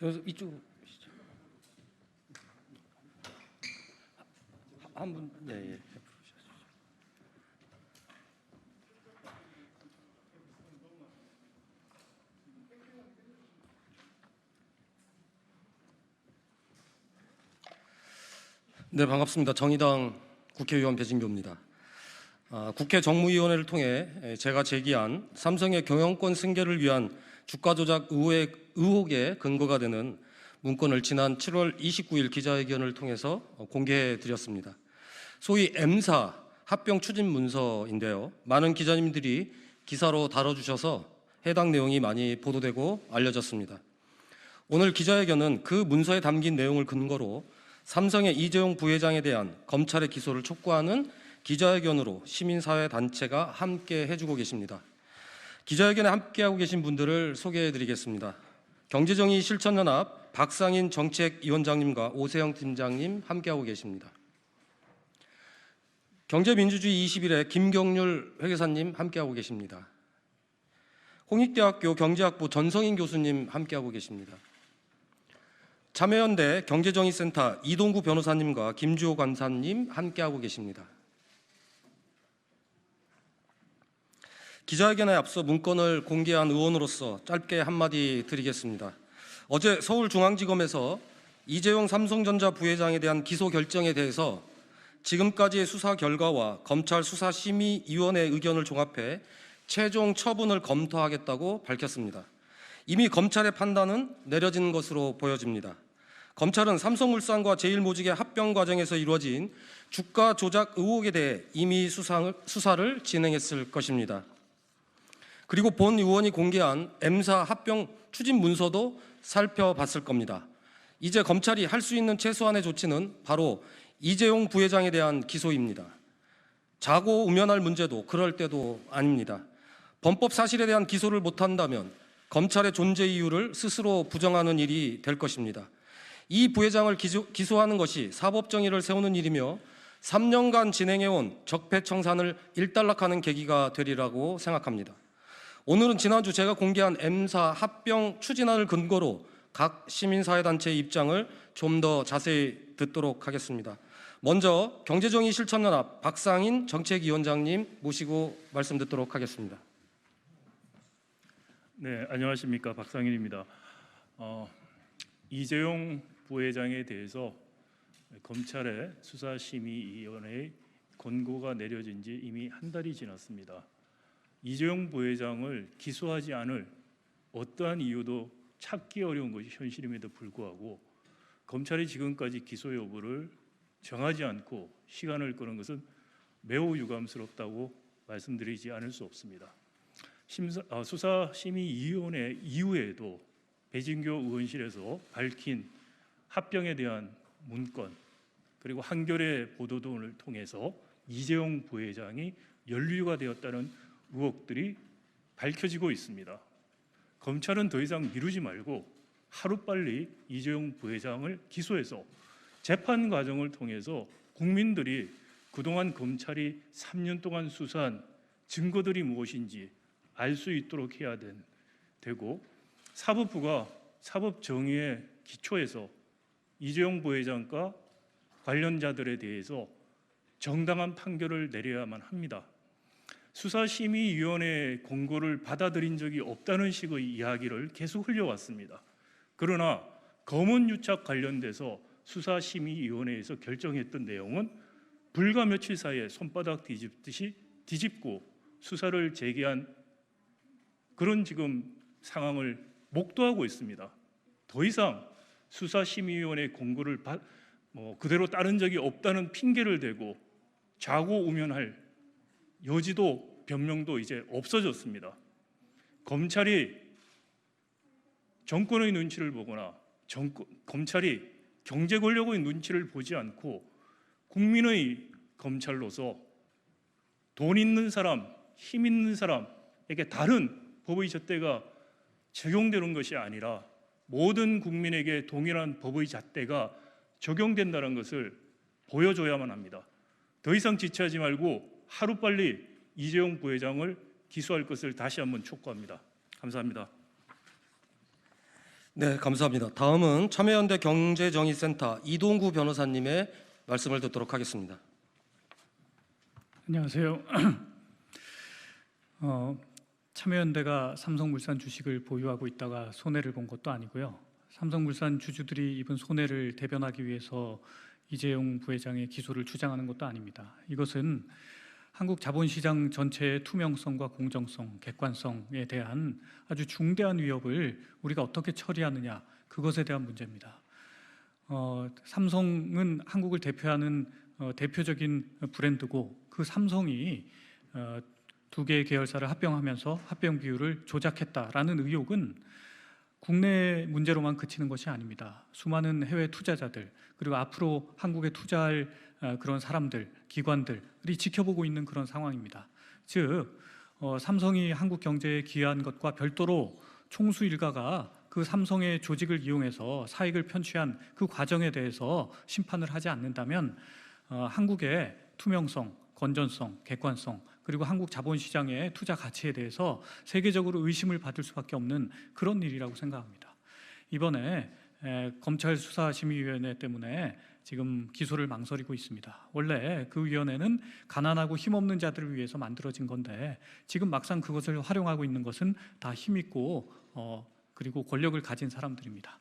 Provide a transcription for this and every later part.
여기서 이쪽으로 오시죠. 한 분, 네, 예. 네, 반갑습니다. 정의당 국회의원 배진교입니다. 아, 국회 정무위원회를 통해 에, 제가 제기한 삼성의 경영권 승계를 위한 주가 조작 의혹의, 의혹의 근거가 되는 문건을 지난 7월 29일 기자회견을 통해서 어, 공개해 드렸습니다. 소위 M사 합병 추진 문서인데요. 많은 기자님들이 기사로 다뤄주셔서 해당 내용이 많이 보도되고 알려졌습니다. 오늘 기자회견은 그 문서에 담긴 내용을 근거로 삼성의 이재용 부회장에 대한 검찰의 기소를 촉구하는 기자회견으로 시민사회 단체가 함께 해주고 계십니다. 기자회견에 함께하고 계신 분들을 소개해 드리겠습니다. 경제정의 실천연합 박상인 정책위원장님과 오세영 팀장님 함께하고 계십니다. 경제민주주의 21의 김경률 회계사님 함께하고 계십니다. 홍익대학교 경제학부 전성인 교수님 함께하고 계십니다. 참여연대 경제정의센터 이동구 변호사님과 김주호 관사님 함께하고 계십니다. 기자회견에 앞서 문건을 공개한 의원으로서 짧게 한마디 드리겠습니다. 어제 서울중앙지검에서 이재용 삼성전자 부회장에 대한 기소 결정에 대해서 지금까지의 수사 결과와 검찰 수사심의위원회 의견을 종합해 최종 처분을 검토하겠다고 밝혔습니다. 이미 검찰의 판단은 내려진 것으로 보여집니다. 검찰은 삼성물산과 제일모직의 합병 과정에서 이루어진 주가 조작 의혹에 대해 이미 수사를 진행했을 것입니다. 그리고 본 의원이 공개한 M사 합병 추진 문서도 살펴봤을 겁니다. 이제 검찰이 할 수 있는 최소한의 조치는 바로 이재용 부회장에 대한 기소입니다. 자고 우면할 문제도 그럴 때도 아닙니다. 범법 사실에 대한 기소를 못한다면 검찰의 존재 이유를 스스로 부정하는 일이 될 것입니다. 이 부회장을 기소, 기소하는 것이 사법 정의를 세우는 일이며 3년간 진행해온 적폐청산을 일단락하는 계기가 되리라고 생각합니다. 오늘은 지난주 제가 공개한 M사 합병 추진안을 근거로 각 시민사회단체의 입장을 좀 더 자세히 듣도록 하겠습니다. 먼저 경제정의 실천연합 박상인 정책위원장님 모시고 말씀 듣도록 하겠습니다. 네, 안녕하십니까 박상일입니다. 어, 이재용 부회장에 대해서 검찰의 수사심의위원회의 권고가 내려진 지 이미 한 달이 지났습니다. 이재용 부회장을 기소하지 않을 어떠한 이유도 찾기 어려운 것이 현실임에도 불구하고 검찰이 지금까지 기소 여부를 정하지 않고 시간을 끄는 것은 매우 유감스럽다고 말씀드리지 않을 수 없습니다. 심사, 아, 수사 심의위원회 이후에도 배진교 의원실에서 밝힌 합병에 대한 문건 그리고 한겨레 보도 등을 통해서 이재용 부회장이 연루가 되었다는 의혹들이 밝혀지고 있습니다. 검찰은 더 이상 미루지 말고 하루빨리 이재용 부회장을 기소해서 재판 과정을 통해서 국민들이 그동안 검찰이 3년 동안 수사한 증거들이 무엇인지 알 수 있도록 해야 된, 되고 사법부가 사법 정의의 기초에서 이재용 부회장과 관련자들에 대해서 정당한 판결을 내려야만 합니다. 수사심의위원회 공고를 받아들인 적이 없다는 식의 이야기를 계속 흘려왔습니다. 그러나 검은 유착 관련돼서 수사심의위원회에서 결정했던 내용은 불과 며칠 사이에 손바닥 뒤집듯이 뒤집고 수사를 재개한 그런 지금 상황을 목도하고 있습니다. 더 이상 수사심의위원회 공고를 바, 뭐 그대로 따른 적이 없다는 핑계를 대고 자고 우면할 여지도 변명도 이제 없어졌습니다. 검찰이 정권의 눈치를 보거나 정권, 검찰이 경제 권력의 눈치를 보지 않고 국민의 검찰로서 돈 있는 사람, 힘 있는 사람에게 다른 법의 잣대가 적용되는 것이 아니라 모든 국민에게 동일한 법의 잣대가 적용된다는 것을 보여줘야만 합니다. 더 이상 지체하지 말고 하루빨리 이재용 부회장을 기소할 것을 다시 한번 촉구합니다. 감사합니다. 네, 감사합니다. 다음은 참여연대 경제정의센터 이동구 변호사님의 말씀을 듣도록 하겠습니다. 안녕하세요. 어, 참여연대가 삼성물산 주식을 보유하고 있다가 손해를 본 것도 아니고요. 삼성물산 주주들이 입은 손해를 대변하기 위해서 이재용 부회장의 기소를 주장하는 것도 아닙니다. 이것은 한국 자본시장 전체의 투명성과 공정성, 객관성에 대한 아주 중대한 위협을 우리가 어떻게 처리하느냐 그것에 대한 문제입니다. 어, 삼성은 한국을 대표하는 어, 대표적인 브랜드고 그 삼성이 어, 두 개의 계열사를 합병하면서 합병 비율을 조작했다라는 의혹은 국내 문제로만 그치는 것이 아닙니다. 수많은 해외 투자자들 그리고 앞으로 한국에 투자할 어, 그런 사람들, 기관들이 지켜보고 있는 그런 상황입니다. 즉 어, 삼성이 한국 경제에 기여한 것과 별도로 총수 일가가 그 삼성의 조직을 이용해서 사익을 편취한 그 과정에 대해서 심판을 하지 않는다면 어, 한국의 투명성, 건전성, 객관성 그리고 한국 자본시장의 투자 가치에 대해서 세계적으로 의심을 받을 수밖에 없는 그런 일이라고 생각합니다. 이번에 에, 검찰 수사심의위원회 때문에 지금 기소를 망설이고 있습니다. 원래 그 위원회는 가난하고 힘없는 자들을 위해서 만들어진 건데 지금 막상 그것을 활용하고 있는 것은 다 힘있고 어, 그리고 권력을 가진 사람들입니다.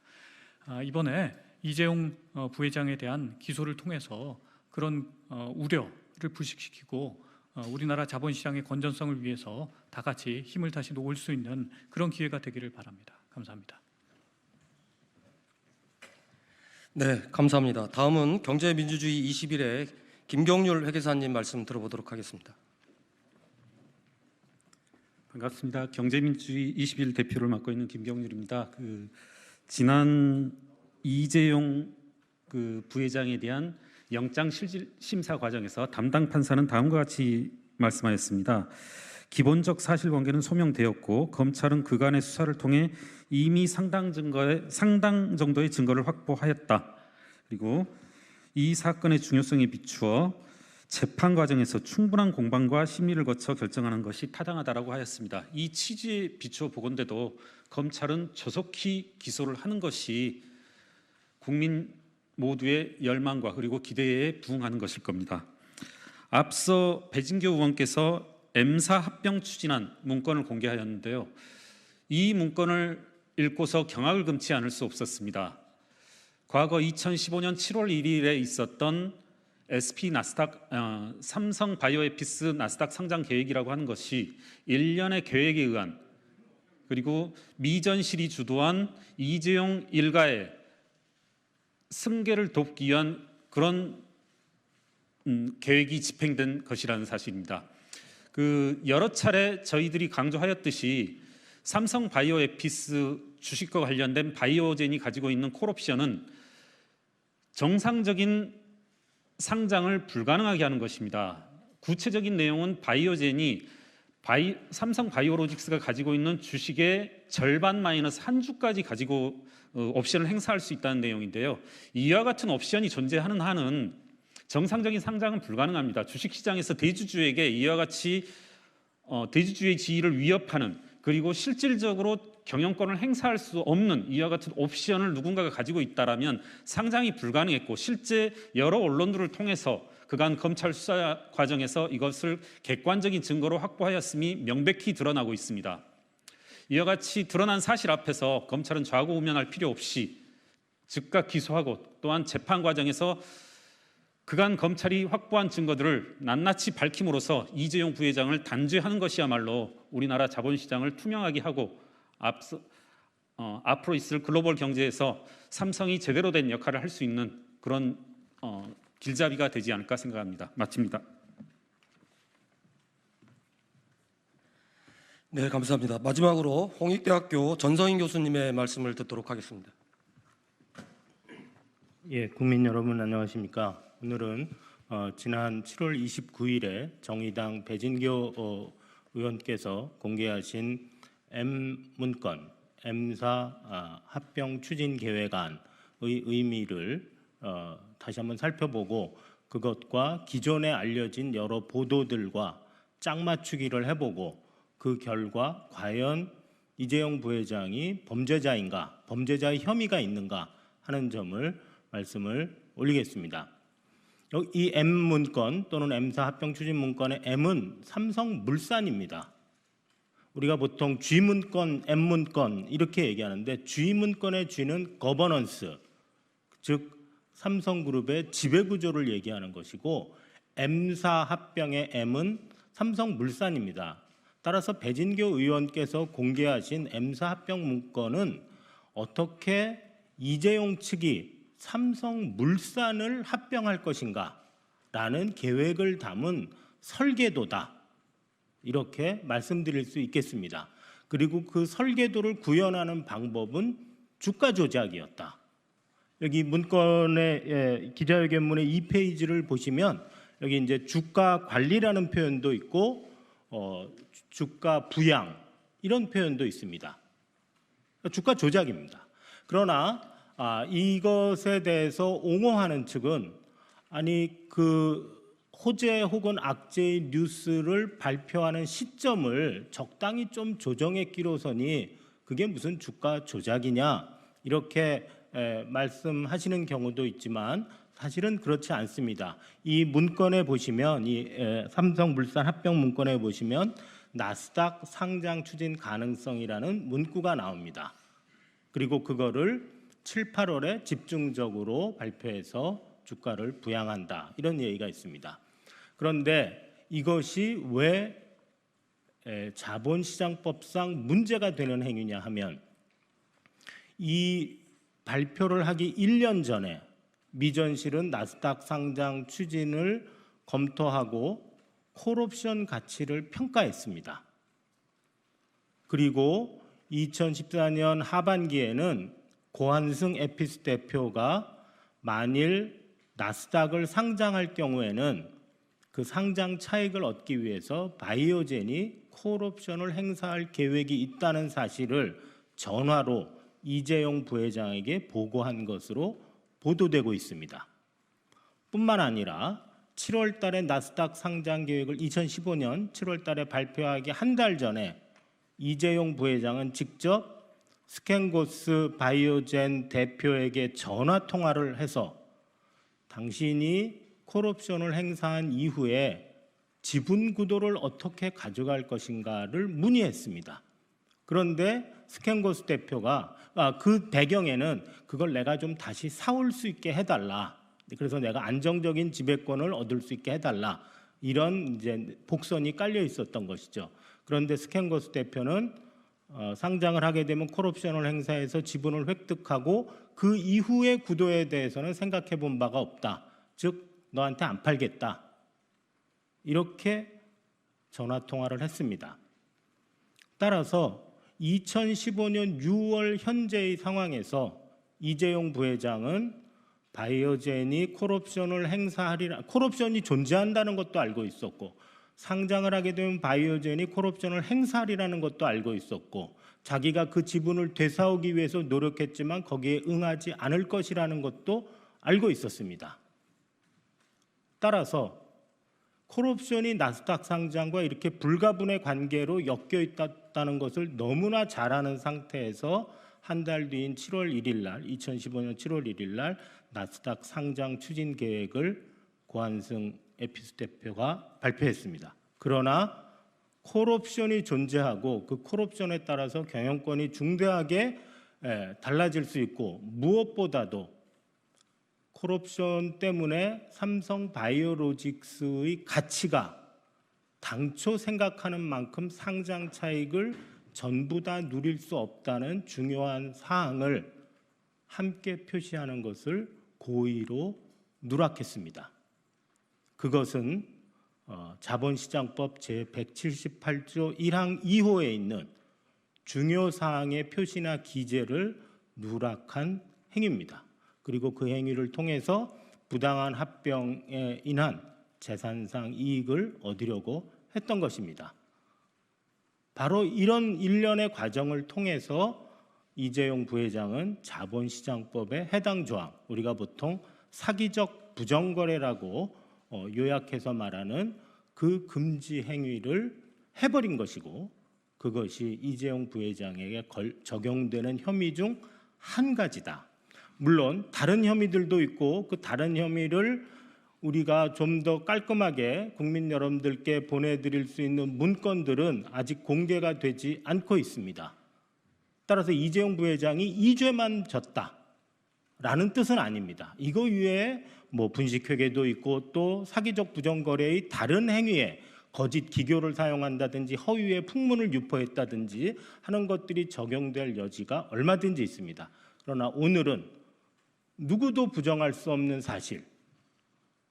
아, 이번에 이재용 어, 부회장에 대한 기소를 통해서 그런 어, 우려를 부식시키고 어, 우리나라 자본시장의 건전성을 위해서 다 같이 힘을 다시 놓을 수 있는 그런 기회가 되기를 바랍니다. 감사합니다. 네, 감사합니다. 다음은 경제민주주의 21의 김경률 회계사님 말씀 들어보도록 하겠습니다. 반갑습니다. 경제민주주의 21 대표를 맡고 있는 김경률입니다. 그 지난 이재용 그 부회장에 대한 영장 실질 심사 과정에서 담당 판사는 다음과 같이 말씀하였습니다. 기본적 사실관계는 소명되었고 검찰은 그간의 수사를 통해 이미 상당 증거의 상당 정도의 증거를 확보하였다. 그리고 이 사건의 중요성에 비추어 재판 과정에서 충분한 공방과 심리를 거쳐 결정하는 것이 타당하다라고 하였습니다. 이 취지에 비추어 보건대도 검찰은 조속히 기소를 하는 것이 국민 모두의 열망과 그리고 기대에 부응하는 것일 겁니다. 앞서 배진교 의원께서 M사 합병 추진안 문건을 공개하였는데요. 이 문건을 읽고서 경악을 금치 않을 수 없었습니다. 과거 2015년 7월 1일에 있었던 SP 나스닥 어, 삼성 바이오에피스 나스닥 상장 계획이라고 하는 것이 일련의 계획에 의한 그리고 미전실이 주도한 이재용 일가의 승계를 돕기 위한 그런 음, 계획이 집행된 것이라는 사실입니다. 그 여러 차례 저희들이 강조하였듯이 삼성 바이오 에피스 주식과 관련된 바이오젠이 가지고 있는 콜옵션은 정상적인 상장을 불가능하게 하는 것입니다. 구체적인 내용은 바이오젠이 바이, 삼성 바이오로직스가 가지고 있는 주식의 절반 마이너스 한 주까지 가지고 어, 옵션을 행사할 수 있다는 내용인데요. 이와 같은 옵션이 존재하는 한은 정상적인 상장은 불가능합니다. 주식시장에서 대주주에게 이와 같이 어, 대주주의 지위를 위협하는 그리고 실질적으로 경영권을 행사할 수 없는 이와 같은 옵션을 누군가가 가지고 있다라면 상장이 불가능했고 실제 여러 언론들을 통해서 그간 검찰 수사 과정에서 이것을 객관적인 증거로 확보하였음이 명백히 드러나고 있습니다. 이와 같이 드러난 사실 앞에서 검찰은 좌고우면할 필요 없이 즉각 기소하고 또한 재판 과정에서 그간 검찰이 확보한 증거들을 낱낱이 밝힘으로써 이재용 부회장을 단죄하는 것이야말로 우리나라 자본시장을 투명하게 하고 앞서, 어, 앞으로 있을 글로벌 경제에서 삼성이 제대로 된 역할을 할 수 있는 그런 어, 길잡이가 되지 않을까 생각합니다. 마칩니다. 네, 감사합니다. 마지막으로 홍익대학교 전성인 교수님의 말씀을 듣도록 하겠습니다. 예, 국민 여러분 안녕하십니까? 오늘은 어, 지난 7월 29일에 정의당 배진교 어, 의원께서 공개하신 M 문건 M사 아, 합병 추진 계획안의 의미를 어, 다시 한번 살펴보고 그것과 기존에 알려진 여러 보도들과 짝맞추기를 해보고 그 결과 과연 이재용 부회장이 범죄자인가, 범죄자의 혐의가 있는가 하는 점을 말씀을 올리겠습니다. 여기 이 M 문건 또는 M사 합병 추진 문건의 M은 삼성 물산입니다. 우리가 보통 G 문건, M 문건 이렇게 얘기하는데 G 문건의 G는 거버넌스, 즉 삼성그룹의 지배 구조를 얘기하는 것이고 M사 합병의 M은 삼성물산입니다. 따라서 배진교 의원께서 공개하신 M사 합병 문건은 어떻게 이재용 측이 삼성 물산을 합병할 것인가 라는 계획을 담은 설계도다. 이렇게 말씀드릴 수 있겠습니다. 그리고 그 설계도를 구현하는 방법은 주가 조작이었다. 여기 문건의 예, 기자회견문의 2페이지를 보시면 여기 이제 주가 관리라는 표현도 있고 어, 주가 부양 이런 표현도 있습니다. 주가 조작입니다. 그러나 아, 이것에 대해서 옹호하는 측은 아니 그 호재 혹은 악재의 뉴스를 발표하는 시점을 적당히 좀 조정했기로서니 그게 무슨 주가 조작이냐 이렇게 에, 말씀하시는 경우도 있지만 사실은 그렇지 않습니다. 이 문건에 보시면 이 에, 삼성물산 합병 문건에 보시면 나스닥 상장 추진 가능성이라는 문구가 나옵니다. 그리고 그거를 7, 8월에 집중적으로 발표해서 주가를 부양한다. 이런 얘기가 있습니다. 그런데 이것이 왜 에, 자본시장법상 문제가 되는 행위냐 하면 이 발표를 하기 1년 전에 미전실은 나스닥 상장 추진을 검토하고 콜옵션 가치를 평가했습니다. 그리고 2014년 하반기에는 고한승 에피스 대표가 만일 나스닥을 상장할 경우에는 그 상장 차익을 얻기 위해서 바이오젠이 콜옵션을 행사할 계획이 있다는 사실을 전화로 이재용 부회장에게 보고한 것으로 보도되고 있습니다. 뿐만 아니라 7월 달에 나스닥 상장 계획을 2015년 7월 달에 발표하기 한 달 전에 이재용 부회장은 직접 스캔고스 바이오젠 대표에게 전화 통화를 해서 당신이 콜옵션을 행사한 이후에 지분 구도를 어떻게 가져갈 것인가를 문의했습니다. 그런데 스캔고스 대표가 아, 그 배경에는 그걸 내가 좀 다시 사올 수 있게 해달라. 그래서 내가 안정적인 지배권을 얻을 수 있게 해달라. 이런 이제 복선이 깔려 있었던 것이죠. 그런데 스캔고스 대표는 어, 상장을 하게 되면 콜옵션을 행사해서 지분을 획득하고 그 이후의 구도에 대해서는 생각해 본 바가 없다. 즉 너한테 안 팔겠다. 이렇게 전화 통화를 했습니다. 따라서 2015년 6월 현재의 상황에서 이재용 부회장은 바이오젠이 콜옵션을 행사하리라 콜옵션이 존재한다는 것도 알고 있었고 상장을 하게 되면 바이오젠이 콜옵션을 행사하리라는 것도 알고 있었고 자기가 그 지분을 되사오기 위해서 노력했지만 거기에 응하지 않을 것이라는 것도 알고 있었습니다. 따라서 콜옵션이 나스닥 상장과 이렇게 불가분의 관계로 엮여 있다는 것을 너무나 잘 아는 상태에서 한 달 뒤인 7월 1일 날 2015년 7월 1일 날 나스닥 상장 추진 계획을 고한승 에피스 대표가 발표했습니다. 그러나 콜옵션이 존재하고 그 콜옵션에 따라서 경영권이 중대하게 에, 달라질 수 있고 무엇보다도 콜옵션 때문에 삼성 바이오로직스의 가치가 당초 생각하는 만큼 상장 차익을 전부 다 누릴 수 없다는 중요한 사항을 함께 표시하는 것을 고의로 누락했습니다. 그것은 어, 자본시장법 제 178조 1항 2호에 있는 중요 사항의 표시나 기재를 누락한 행위입니다. 그리고 그 행위를 통해서 부당한 합병에 인한 재산상 이익을 얻으려고 했던 것입니다. 바로 이런 일련의 과정을 통해서 이재용 부회장은 자본시장법의 해당 조항, 우리가 보통 사기적 부정거래라고 어, 요약해서 말하는 그 금지 행위를 해버린 것이고 그것이 이재용 부회장에게 걸- 적용되는 혐의 중 한 가지다. 물론 다른 혐의들도 있고 그 다른 혐의를 우리가 좀 더 깔끔하게 국민 여러분들께 보내드릴 수 있는 문건들은 아직 공개가 되지 않고 있습니다. 따라서 이재용 부회장이 이 죄만 졌다 라는 뜻은 아닙니다. 이거 위에 뭐 분식회계도 있고 또 사기적 부정거래의 다른 행위에 거짓 기교를 사용한다든지 허위의 풍문을 유포했다든지 하는 것들이 적용될 여지가 얼마든지 있습니다. 그러나 오늘은 누구도 부정할 수 없는 사실,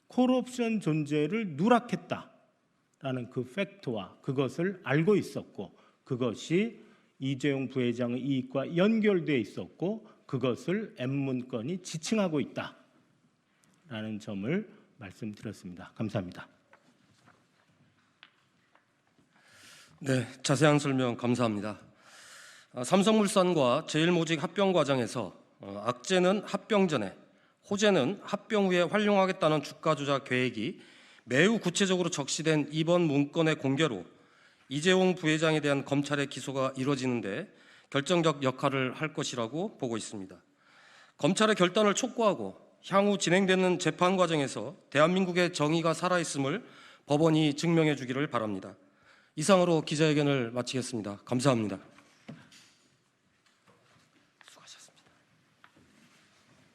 콜옵션 존재를 누락했다라는 그 팩트와 그것을 알고 있었고 그것이 이재용 부회장의 이익과 연결돼 있었고 그것을 M 문건이 지칭하고 있다라는 점을 말씀드렸습니다. 감사합니다. 네, 자세한 설명 감사합니다. 아, 삼성물산과 제일모직 합병 과정에서 어, 악재는 합병 전에, 호재는 합병 후에 활용하겠다는 주가 조작 계획이 매우 구체적으로 적시된 이번 문건의 공개로 이재용 부회장에 대한 검찰의 기소가 이루어지는데 결정적 역할을 할 것이라고 보고 있습니다. 검찰의 결단을 촉구하고 향후 진행되는 재판 과정에서 대한민국의 정의가 살아있음을 법원이 증명해 주기를 바랍니다. 이상으로 기자회견을 마치겠습니다. 감사합니다.